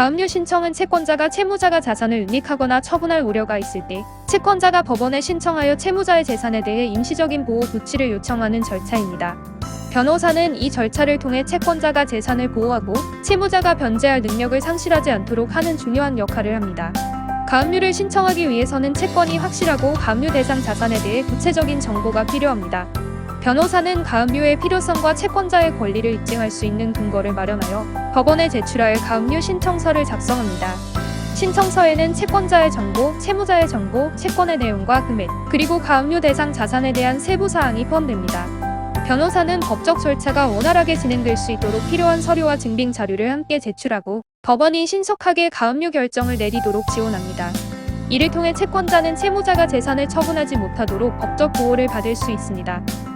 가압류 신청은 채권자가 채무자가 자산을 은닉하거나 처분할 우려가 있을 때 채권자가 법원에 신청하여 채무자의 재산에 대해 임시적인 보호 조치를 요청하는 절차입니다. 변호사는 이 절차를 통해 채권자가 재산을 보호하고 채무자가 변제할 능력을 상실하지 않도록 하는 중요한 역할을 합니다. 가압류를 신청하기 위해서는 채권이 확실하고 가압류 대상 자산에 대해 구체적인 정보가 필요합니다. 변호사는 가압류의 필요성과 채권자의 권리를 입증할 수 있는 근거를 마련하여 법원에 제출할 가압류 신청서를 작성합니다. 신청서에는 채권자의 정보, 채무자의 정보, 채권의 내용과 금액, 그리고 가압류 대상 자산에 대한 세부 사항이 포함됩니다. 변호사는 법적 절차가 원활하게 진행될 수 있도록 필요한 서류와 증빙 자료를 함께 제출하고 법원이 신속하게 가압류 결정을 내리도록 지원합니다. 이를 통해 채권자는 채무자가 재산을 처분하지 못하도록 법적 보호를 받을 수 있습니다.